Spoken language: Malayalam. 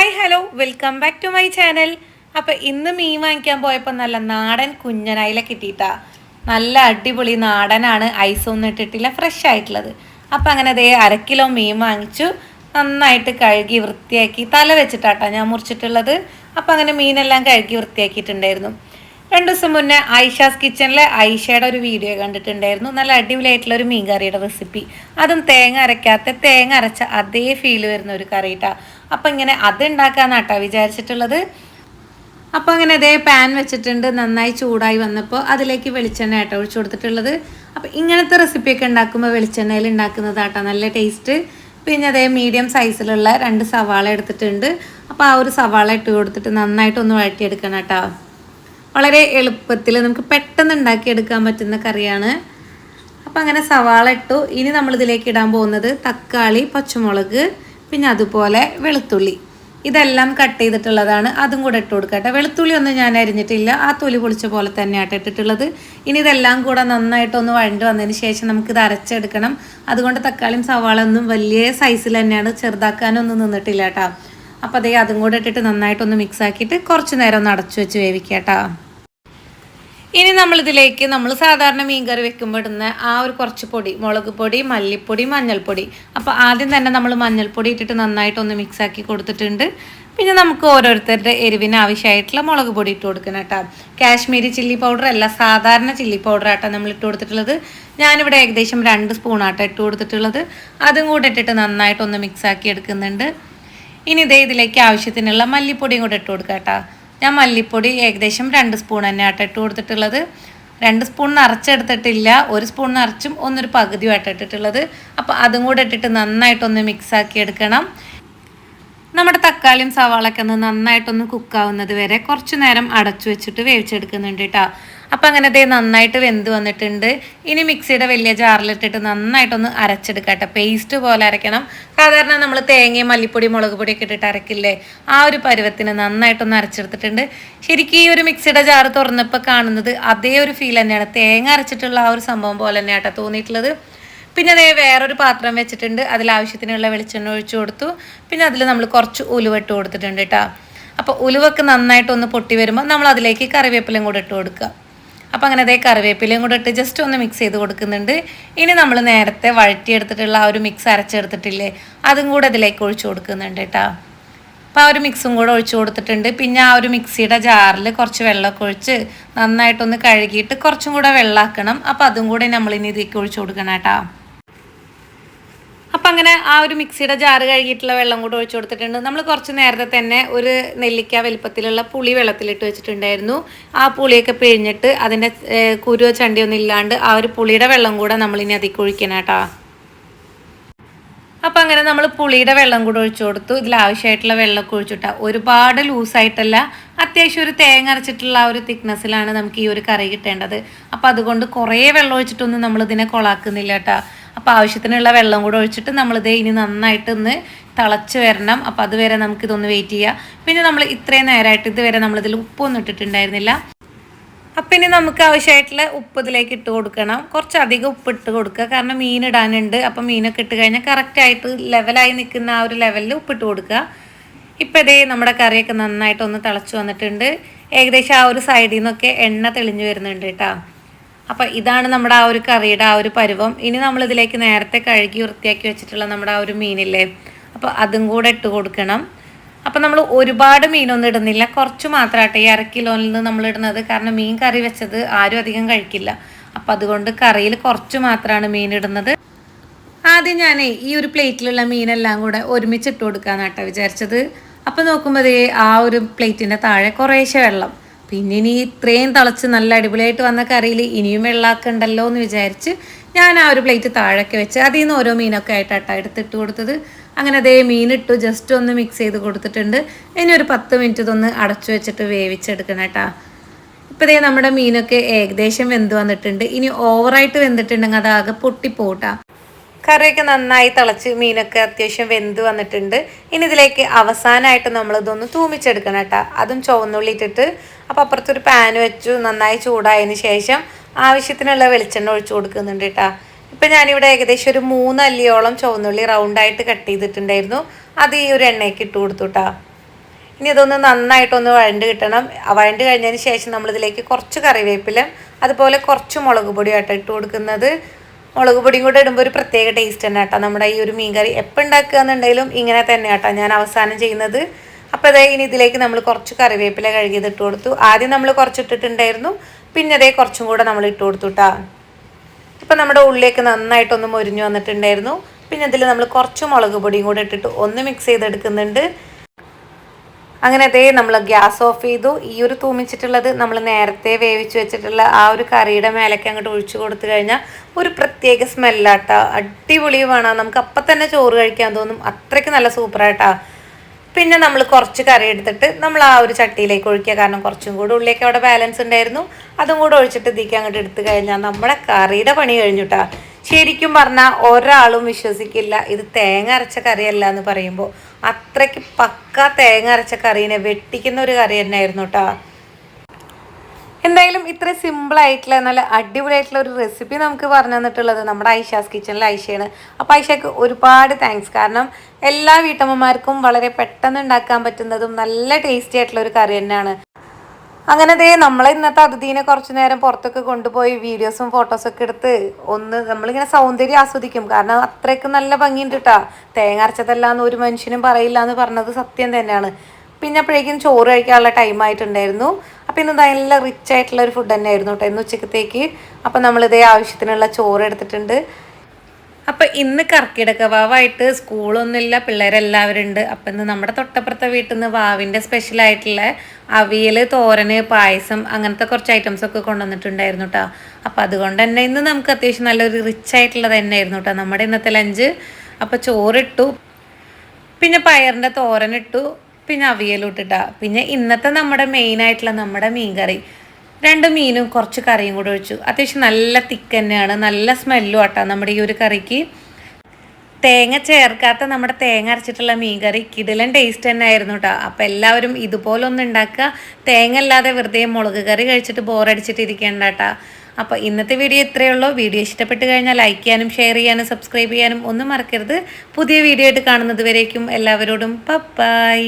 Hi hello welcome back to my channel അപ്പോൾ ഇന്ന് മീൻ വാങ്ങിക്കാൻ പോയപ്പോൾ നല്ല നാടൻ കുഞ്ഞനായില കിട്ടിയിട്ടാ. നല്ല അടിപൊളി നാടനാണ്. ഐസൊന്നും ഇട്ടിട്ടില്ല. ഫ്രഷ് ആയിട്ടുള്ളത്. അപ്പോൾ അങ്ങനെ അതേ അര കിലോ മീൻ വാങ്ങിച്ചു. നന്നായിട്ട് കഴുകി വൃത്തിയാക്കി. തല വെച്ചിട്ടാട്ടാ ഞാൻ മുറിച്ചിട്ടുള്ളത്. അപ്പോൾ അങ്ങനെ മീനെല്ലാം കഴുകി വൃത്തിയാക്കിയിട്ടുണ്ടായിരുന്നു. രണ്ട് ദിവസം മുന്നേ ഐഷാസ് കിച്ചണിലെ ഐഷയുടെ ഒരു വീഡിയോ കണ്ടിട്ടുണ്ടായിരുന്നു. നല്ല അടിപൊളിയായിട്ടുള്ള ഒരു മീൻ കറിയുടെ റെസിപ്പി അതും തേങ്ങ അരയ്ക്കാത്ത തേങ്ങ അരച്ച അതേ ഫീൽ വരുന്ന ഒരു കറി കേട്ടോ അപ്പം ഇങ്ങനെ അത് ഉണ്ടാക്കാന്നാട്ടാ വിചാരിച്ചിട്ടുള്ളത്. അപ്പോൾ അങ്ങനെ അതേ പാൻ വെച്ചിട്ടുണ്ട്. നന്നായി ചൂടായി വന്നപ്പോൾ അതിലേക്ക് വെളിച്ചെണ്ണ ആട്ടോ ഒഴിച്ചു കൊടുത്തിട്ടുള്ളത്. അപ്പോൾ ഇങ്ങനത്തെ റെസിപ്പിയൊക്കെ ഉണ്ടാക്കുമ്പോൾ വെളിച്ചെണ്ണയിൽ ഉണ്ടാക്കുന്നതാട്ടോ നല്ല ടേസ്റ്റ് പിന്നെ അതേ മീഡിയം സൈസിലുള്ള രണ്ട് സവാള എടുത്തിട്ടുണ്ട്. അപ്പോൾ ആ ഒരു സവാള ഇട്ട് കൊടുത്തിട്ട് നന്നായിട്ടൊന്ന് വഴറ്റിയെടുക്കണം കേട്ടോ വളരെ എളുപ്പത്തിൽ നമുക്ക് പെട്ടെന്ന് ഉണ്ടാക്കിയെടുക്കാൻ പറ്റുന്ന കറിയാണ്. അപ്പോൾ അങ്ങനെ സവാള ഇട്ടു. ഇനി നമ്മളിതിലേക്ക് ഇടാൻ പോകുന്നത് തക്കാളി പച്ചമുളക് പിന്നെ അതുപോലെ വെളുത്തുള്ളി. ഇതെല്ലാം കട്ട് ചെയ്തിട്ടുള്ളതാണ്. അതും കൂടെ ഇട്ട് കൊടുക്കട്ടെ വെളുത്തുള്ളി ഒന്നും ഞാൻ അരിഞ്ഞിട്ടില്ല. ആ തൊലി പൊളിച്ച പോലെ തന്നെയായിട്ട് ഇട്ടിട്ടുള്ളത്. ഇനി ഇതെല്ലാം കൂടെ നന്നായിട്ടൊന്ന് വഴണ്ട് വന്നതിന് ശേഷം നമുക്കിത് അരച്ചെടുക്കണം. അതുകൊണ്ട് തക്കാളിയും സവാള ഒന്നും വലിയ സൈസിൽ തന്നെയാണ്. ചെറുതാക്കാനൊന്നും നിന്നിട്ടില്ല കേട്ടോ. അപ്പോൾ അതേ അതും കൂടെ ഇട്ടിട്ട് നന്നായിട്ടൊന്ന് മിക്സ് ആക്കിയിട്ട് കുറച്ച് നേരം ഒന്ന് അടച്ചു വെച്ച് വേവിക്കാം കേട്ടോ ഇനി നമ്മളിതിലേക്ക് നമ്മൾ സാധാരണ മീൻ കറി വെക്കുമ്പോൾ ഇടുന്ന ആ ഒരു കുറച്ച് പൊടി മുളക് പൊടി മല്ലിപ്പൊടി മഞ്ഞൾപ്പൊടി. അപ്പോൾ ആദ്യം തന്നെ നമ്മൾ മഞ്ഞൾപ്പൊടി ഇട്ടിട്ട് നന്നായിട്ടൊന്ന് മിക്സ് ആക്കി കൊടുത്തിട്ടുണ്ട്. പിന്നെ നമുക്ക് ഓരോരുത്തരുടെ എരിവിന് ആവശ്യമായിട്ടുള്ള മുളക് പൊടി ഇട്ട് കൊടുക്കണം കേട്ടോ കാശ്മീരി ചില്ലി പൗഡർ അല്ല സാധാരണ ചില്ലി പൗഡർ ആട്ടോ നമ്മൾ ഇട്ട് കൊടുത്തിട്ടുള്ളത്. ഞാനിവിടെ ഏകദേശം രണ്ട് സ്പൂണാട്ടോ ഇട്ട് കൊടുത്തിട്ടുള്ളത്. അതും കൂടെ ഇട്ടിട്ട് നന്നായിട്ടൊന്ന് മിക്സ് ആക്കി എടുക്കുന്നുണ്ട്. ഇനി ഇതേ ഇതിലേക്ക് ആവശ്യത്തിനുള്ള മല്ലിപ്പൊടിയും കൂടെ ഇട്ട് കൊടുക്കാം കേട്ടോ. ഞാൻ മല്ലിപ്പൊടി ഏകദേശം രണ്ട് സ്പൂൺ തന്നെ ആട്ടോ ഇട്ട് കൊടുത്തിട്ടുള്ളത്. രണ്ട് സ്പൂൺ നിറച്ചെടുത്തിട്ടില്ല ഒരു സ്പൂൺ നിറച്ചും ഒന്നൊരു പകുതിയുമായിട്ട് ഇട്ടിട്ടുള്ളത്. അപ്പോൾ അതും കൂടെ ഇട്ടിട്ട് നന്നായിട്ടൊന്ന് മിക്സ് ആക്കി എടുക്കണം. നമ്മുടെ തക്കാളിയും സവാളൊക്കെ ഒന്ന് നന്നായിട്ടൊന്ന് കുക്കാവുന്നത് വരെ കുറച്ച് നേരം അടച്ചു വെച്ചിട്ട് വേവിച്ചെടുക്കുന്നുണ്ട് കേട്ടോ. അപ്പം അങ്ങനെ ദേ നന്നായിട്ട് വെന്ത് വന്നിട്ടുണ്ട്. ഇനി മിക്സിയുടെ വലിയ ജാറിലിട്ടിട്ട് നന്നായിട്ടൊന്ന് അരച്ചെടുക്കട്ടെ പേസ്റ്റ് പോലെ അരയ്ക്കണം. സാധാരണ നമ്മൾ തേങ്ങയും മല്ലിപ്പൊടി മുളക് പൊടിയൊക്കെ ഇട്ടിട്ട് അരക്കില്ലേ? ആ ഒരു പരുവത്തിന് നന്നായിട്ടൊന്ന് അരച്ചെടുത്തിട്ടുണ്ട്. ശരിക്കും ഈ ഒരു മിക്സിയുടെ ജാറ് തുറന്നപ്പോൾ കാണുന്നത് അതേ ഒരു ഫീൽ തന്നെയാണ്. തേങ്ങ അരച്ചിട്ടുള്ള ആ ഒരു സംഭവം പോലെ തന്നെയാട്ടോ തോന്നിയിട്ടുള്ളത്. പിന്നെ അതേ വേറൊരു പാത്രം വെച്ചിട്ടുണ്ട്. അതിൽ ആവശ്യത്തിനുള്ള വെളിച്ചെണ്ണ ഒഴിച്ചു കൊടുത്തു. പിന്നെ അതിൽ നമ്മൾ കുറച്ച് ഉലുവ ഇട്ട് കൊടുത്തിട്ടുണ്ട് കേട്ടോ. അപ്പോൾ ഉലുവൊക്കെ നന്നായിട്ടൊന്ന് പൊട്ടി വരുമ്പോൾ നമ്മൾ അതിലേക്ക് കറിവേപ്പിലയും കൂടെ ഇട്ട് കൊടുക്കുക. അപ്പോൾ അങ്ങനെ അതേ കറിവേപ്പിലയും കൂടെ ഇട്ട് ജസ്റ്റ് ഒന്ന് മിക്സ് ചെയ്ത് കൊടുക്കുന്നുണ്ട്. ഇനി നമ്മൾ നേരത്തെ വഴറ്റിയെടുത്തിട്ടുള്ള ആ ഒരു മിക്സ് അരച്ചെടുത്തിട്ടില്ലേ അതും കൂടെ അതിലേക്ക് ഒഴിച്ചു കൊടുക്കുന്നുണ്ട് കേട്ടോ അപ്പോൾ ആ ഒരു മിക്സും കൂടെ ഒഴിച്ചു കൊടുത്തിട്ടുണ്ട്. പിന്നെ ആ ഒരു മിക്സിയുടെ ജാറിൽ കുറച്ച് വെള്ളമൊക്കെ ഒഴിച്ച് നന്നായിട്ടൊന്ന് കഴുകിയിട്ട് കുറച്ചും കൂടെ വെള്ളമാക്കണം അപ്പോൾ അതും കൂടെ നമ്മൾ ഇനി ഇതിലേക്ക് ഒഴിച്ചു കൊടുക്കണം കേട്ടോ അപ്പം അങ്ങനെ ആ ഒരു മിക്സിയുടെ ജാറ് കഴുകിയിട്ടുള്ള വെള്ളം കൂടെ ഒഴിച്ചു കൊടുത്തിട്ടുണ്ട്. നമ്മൾ കുറച്ച് നേരത്തെ തന്നെ ഒരു നെല്ലിക്ക വലിപ്പത്തിലുള്ള പുളി വെള്ളത്തിലിട്ട് വെച്ചിട്ടുണ്ടായിരുന്നു. ആ പുളിയൊക്കെ പിഴിഞ്ഞിട്ട് അതിന്റെ കുരുവോ ചണ്ടിയൊന്നും ഇല്ലാണ്ട് ആ ഒരു പുളിയുടെ വെള്ളം കൂടെ നമ്മളിനി അതിലേക്ക് ഒഴിക്കണം കേട്ടോ. അപ്പം അങ്ങനെ നമ്മൾ പുളിയുടെ വെള്ളം കൂടെ ഒഴിച്ചു കൊടുത്തു. ഇതിൽ ആവശ്യമായിട്ടുള്ള വെള്ളമൊക്കെ ഒഴിച്ചിട്ടാ. ഒരുപാട് ലൂസായിട്ടല്ല അത്യാവശ്യം ഒരു തേങ്ങ അരച്ചിട്ടുള്ള ആ ഒരു തിക്നെസ്സിലാണ് നമുക്ക് ഈ ഒരു കറി കിട്ടേണ്ടത്. അപ്പം അതുകൊണ്ട് കുറേ വെള്ളം ഒഴിച്ചിട്ടൊന്നും നമ്മളിതിനെ കൊളാക്കുന്നില്ല കേട്ടോ. അപ്പോൾ ആവശ്യത്തിനുള്ള വെള്ളം കൂടെ ഒഴിച്ചിട്ട് നമ്മളിത് ഇനി നന്നായിട്ട് ഒന്ന് തിളച്ച് വരണം. അപ്പോൾ അതുവരെ നമുക്കിതൊന്ന് വെയിറ്റ് ചെയ്യാം. പിന്നെ നമ്മൾ ഇത്രയും നേരമായിട്ട് ഇതുവരെ നമ്മളിതിൽ ഉപ്പൊന്നും ഇട്ടിട്ടുണ്ടായിരുന്നില്ല. അപ്പം ഇനി നമുക്ക് ആവശ്യമായിട്ടുള്ള ഉപ്പ് ഇതിലേക്ക് ഇട്ട് കൊടുക്കണം. കുറച്ചധികം ഉപ്പ് ഇട്ട് കൊടുക്കുക. കാരണം മീൻ ഇടാനുണ്ട്. അപ്പം മീനൊക്കെ ഇട്ട് കഴിഞ്ഞാൽ കറക്റ്റായിട്ട് ലെവലായി നിൽക്കുന്ന ആ ഒരു ലെവലിൽ ഉപ്പിട്ട് കൊടുക്കുക. ഇപ്പം ഇതേ നമ്മുടെ കറിയൊക്കെ നന്നായിട്ടൊന്ന് തിളച്ച് വന്നിട്ടുണ്ട്. ഏകദേശം ആ ഒരു സൈഡിൽ നിന്നൊക്കെ എണ്ണ തെളിഞ്ഞു വരുന്നുണ്ട് കേട്ടോ. അപ്പം ഇതാണ് നമ്മുടെ ആ ഒരു കറിയുടെ ആ ഒരു പരുവം. ഇനി നമ്മളിതിലേക്ക് നേരത്തെ കഴുകി വൃത്തിയാക്കി വെച്ചിട്ടുള്ള നമ്മുടെ ആ ഒരു മീനില്ലേ? അപ്പോൾ അതും കൂടെ ഇട്ട് കൊടുക്കണം. അപ്പം നമ്മൾ ഒരുപാട് മീനൊന്നും ഇടുന്നില്ല. കുറച്ച് മാത്രമാട്ടെ ഈ അര നിന്ന് നമ്മൾ ഇടുന്നത്. കാരണം മീൻ കറി വെച്ചത് ആരും അധികം കഴിക്കില്ല. അപ്പം അതുകൊണ്ട് കറിയിൽ കുറച്ച് മാത്രമാണ് മീൻ ഇടുന്നത്. ആദ്യം ഞാൻ ഈ ഒരു പ്ലേറ്റിലുള്ള മീനെല്ലാം കൂടെ ഒരുമിച്ച് ഇട്ട് കൊടുക്കാന്നാട്ടോ വിചാരിച്ചത്. അപ്പം നോക്കുമ്പോൾ ആ ഒരു പ്ലേറ്റിന്റെ താഴെ കുറേശ്ശെ വെള്ളം. പിന്നെ ഇനി ഇത്രയും തിളച്ച് നല്ല അടിപൊളിയായിട്ട് വന്ന കറിയിൽ ഇനിയും വെള്ളാക്കുണ്ടല്ലോ എന്ന് വിചാരിച്ച് ഞാൻ ആ ഒരു പ്ലേറ്റ് താഴൊക്കെ വെച്ച് അതിൽ നിന്ന് ഓരോ മീനൊക്കെ ആയിട്ടാട്ടോ എടുത്തിട്ട് കൊടുത്തത്. അങ്ങനെ അതേ മീനിട്ടു ജസ്റ്റ് ഒന്ന് മിക്സ് ചെയ്ത് കൊടുത്തിട്ടുണ്ട്. ഇനി ഒരു പത്ത് മിനിറ്റ് ഇതൊന്ന് അടച്ചു വെച്ചിട്ട് വേവിച്ചെടുക്കണം കേട്ടോ. ഇപ്പോൾ ഇതേ നമ്മുടെ മീനൊക്കെ ഏകദേശം വെന്ത് വന്നിട്ടുണ്ട്. ഇനി ഓവറായിട്ട് വെന്തിട്ടുണ്ടെങ്കിൽ അതാകെ പൊട്ടിപ്പോട്ടാ. കറിയൊക്കെ നന്നായി തിളച്ച് മീനൊക്കെ അത്യാവശ്യം വെന്ത് വന്നിട്ടുണ്ട്. ഇനി ഇതിലേക്ക് അവസാനമായിട്ട് നമ്മളിതൊന്ന് തൂമിച്ചെടുക്കണം കേട്ടോ. അതും ചുവന്നുള്ളി ഇട്ടിട്ട് അപ്പോൾ അപ്പുറത്തൊരു പാൻ വെച്ചു നന്നായി ചൂടായതിന് ശേഷം ആവശ്യത്തിനുള്ള വെളിച്ചെണ്ണ ഒഴിച്ചു കൊടുക്കുന്നുണ്ട് കേട്ടോ ഇപ്പം ഞാനിവിടെ ഏകദേശം ഒരു മൂന്ന് അല്ലിയോളം ചുവന്നുള്ളി റൗണ്ടായിട്ട് കട്ട് ചെയ്തിട്ടുണ്ടായിരുന്നു. അത് ഈ ഒരു എണ്ണയ്ക്ക് ഇട്ട് കൊടുത്തു കേട്ടോ ഇനി ഇതൊന്ന് നന്നായിട്ടൊന്ന് വഴണ്ട് കിട്ടണം. വഴണ്ട് കഴിഞ്ഞതിന് ശേഷം നമ്മളിതിലേക്ക് കുറച്ച് കറിവേപ്പിലും അതുപോലെ കുറച്ച് മുളക് പൊടിയാട്ടോ ഇട്ട് കൊടുക്കുന്നത്. മുളക് പൊടിയും കൂടെ ഇടുമ്പോൾ ഒരു പ്രത്യേക ടേസ്റ്റ് തന്നെ കേട്ടോ നമ്മുടെ ഈ ഒരു മീൻ കറി എപ്പോൾ ഉണ്ടാക്കുക എന്നുണ്ടെങ്കിലും ഇങ്ങനെ തന്നെ കേട്ടോ ഞാൻ അവസാനം ചെയ്യുന്നത്. അപ്പോൾ അതേ ഇനി ഇതിലേക്ക് നമ്മൾ കുറച്ച് കറിവേപ്പില കഴുകിയത് ഇട്ട് കൊടുത്തു. ആദ്യം നമ്മൾ കുറച്ച് ഇട്ടിട്ടുണ്ടായിരുന്നു പിന്നെ അതേ കുറച്ചും കൂടെ നമ്മൾ ഇട്ട് കൊടുത്തു കേട്ടോ ഇപ്പം നമ്മുടെ ഉള്ളിലേക്ക് നന്നായിട്ടൊന്ന് മൊരിഞ്ഞു വന്നിട്ടുണ്ടായിരുന്നു. പിന്നെ ഇതിൽ നമ്മൾ കുറച്ച് മുളക് പൊടിയും കൂടെ ഇട്ടിട്ട് ഒന്ന് മിക്സ് ചെയ്തെടുക്കുന്നുണ്ട്. അങ്ങനെ അതേ നമ്മൾ ഗ്യാസ് ഓഫ് ചെയ്തു. ഈ ഒരു തൂമിച്ചിട്ടുള്ളത് നമ്മൾ നേരത്തെ വേവിച്ച് വെച്ചിട്ടുള്ള ആ ഒരു കറിയുടെ മേലേക്ക് അങ്ങോട്ട് ഒഴിച്ചു കൊടുത്തു കഴിഞ്ഞാൽ ഒരു പ്രത്യേക സ്മെല്ലാട്ടാ അടിപൊളി വേണം. നമുക്ക് അപ്പം തന്നെ ചോറ് കഴിക്കാൻ തോന്നും. അത്രയ്ക്ക് നല്ല സൂപ്പറായിട്ടാ പിന്നെ നമ്മൾ കുറച്ച് കറി എടുത്തിട്ട് നമ്മൾ ആ ഒരു ചട്ടിയിലേക്ക് ഒഴിക്കുക. കാരണം കുറച്ചും കൂടെ ഉള്ളിലേക്ക് അവിടെ ബാലൻസ് ഉണ്ടായിരുന്നു. അതും കൂടെ ഒഴിച്ചിട്ട് ഇതിക്ക് അങ്ങോട്ട് എടുത്തു കഴിഞ്ഞാൽ നമ്മുടെ കറിയുടെ പണി കഴിഞ്ഞുട്ടാ. ശരിക്കും പറഞ്ഞാൽ ഒരാളും വിശ്വസിക്കില്ല. ഇത് തേങ്ങ അരച്ച കറിയല്ല എന്ന് പറയുമ്പോൾ അത്രയ്ക്ക് പക്ക തേങ്ങ അരച്ച കറീനെ വെട്ടിക്കുന്ന ഒരു കറി തന്നെയായിരുന്നു കേട്ടോ എന്തായാലും ഇത്ര സിമ്പിൾ ആയിട്ടുള്ള നല്ല അടിപൊളിയായിട്ടുള്ള ഒരു റെസിപ്പി നമുക്ക് പറഞ്ഞു തന്നിട്ടുള്ളത് നമ്മുടെ ഐഷാസ് കിച്ചണിലെ ഐഷയാണ്. അപ്പോൾ ഐഷയ്ക്ക് ഒരുപാട് താങ്ക്സ് കാരണം എല്ലാ വീട്ടമ്മമാർക്കും വളരെ പെട്ടെന്ന് ഉണ്ടാക്കാൻ പറ്റുന്നതും നല്ല ടേസ്റ്റി ആയിട്ടുള്ള ഒരു കറി തന്നെയാണ്. അങ്ങനെ ദേ നമ്മളെ ഇന്നത്തെ അതിഥീനെ കുറച്ച് നേരം പുറത്തൊക്കെ കൊണ്ടുപോയി വീഡിയോസും ഫോട്ടോസൊക്കെ എടുത്ത് ഒന്ന് നമ്മളിങ്ങനെ സൗന്ദര്യം ആസ്വദിക്കും. കാരണം അത്രയ്ക്ക് നല്ല ഭംഗിയുണ്ട് കേട്ടാ തേങ്ങ അരച്ചതല്ല എന്ന് ഒരു മനുഷ്യനും പറയില്ല എന്ന് പറഞ്ഞത് സത്യം തന്നെയാണ്. പിന്നെ അപ്പോഴേക്കും ചോറ് കഴിക്കാനുള്ള ടൈം ആയിട്ടുണ്ടായിരുന്നു. അപ്പോൾ ഇന്ന് നല്ല റിച്ച് ആയിട്ടുള്ള ഒരു ഫുഡ് തന്നെയായിരുന്നു കേട്ടോ ഇന്ന് ഉച്ചക്കത്തേക്ക്. അപ്പോൾ നമ്മളിതേ ആവശ്യത്തിനുള്ള ചോറ് എടുത്തിട്ടുണ്ട്. അപ്പം ഇന്ന് കർക്കിടക വാവായിട്ട് സ്കൂളൊന്നുമില്ല പിള്ളേരെല്ലാവരും ഉണ്ട്. അപ്പം ഇന്ന് നമ്മുടെ തൊട്ടപ്പുറത്തെ വീട്ടിൽ നിന്ന് വാവിന്റെ സ്പെഷ്യലായിട്ടുള്ള അവിയൽ തോരന് പായസം അങ്ങനത്തെ കുറച്ച് ഐറ്റംസ് ഒക്കെ കൊണ്ടുവന്നിട്ടുണ്ടായിരുന്നു കേട്ടോ അപ്പം അതുകൊണ്ട് തന്നെ ഇന്ന് നമുക്ക് അത്യാവശ്യം നല്ലൊരു റിച്ച് ആയിട്ടുള്ളത് തന്നെയായിരുന്നു കേട്ടോ നമ്മുടെ ഇന്നത്തെ ലഞ്ച് അപ്പോൾ ചോറിട്ടു. പിന്നെ പയറിന്റെ തോരനിട്ടു. പിന്നെ അവിയലും ഇട്ടിട്ടാ പിന്നെ ഇന്നത്തെ നമ്മുടെ മെയിൻ ആയിട്ടുള്ള നമ്മുടെ മീൻ കറി രണ്ട് മീനും കുറച്ച് കറിയും കൂടെ ഒഴിച്ചു. അത്യാവശ്യം നല്ല തിക്ക് തന്നെയാണ്. നല്ല സ്മെല്ലും ആട്ടാ നമ്മുടെ ഈ ഒരു കറിക്ക്. തേങ്ങ ചേർക്കാത്ത നമ്മുടെ തേങ്ങ അരച്ചിട്ടുള്ള മീൻ കറി കിടിലൻ ടേസ്റ്റ് തന്നെ ആയിരുന്നു കേട്ടോ അപ്പോൾ എല്ലാവരും ഇതുപോലെ ഉണ്ടാക്കുക. തേങ്ങ അല്ലാതെ വെറുതെ മുളക് കറി കഴിച്ചിട്ട് ബോറടിച്ചിട്ട് ഇരിക്കേണ്ട കേട്ടോ അപ്പോൾ ഇന്നത്തെ വീഡിയോ ഇത്രയേ ഉള്ളൂ. വീഡിയോ ഇഷ്ടപ്പെട്ട് കഴിഞ്ഞാൽ ലൈക്ക് ചെയ്യാനും ഷെയർ ചെയ്യാനും സബ്സ്ക്രൈബ് ചെയ്യാനും ഒന്നും മറക്കരുത്. പുതിയ വീഡിയോ ആയിട്ട് കാണുന്നത് വരേക്കും. എല്ലാവരോടും ബൈ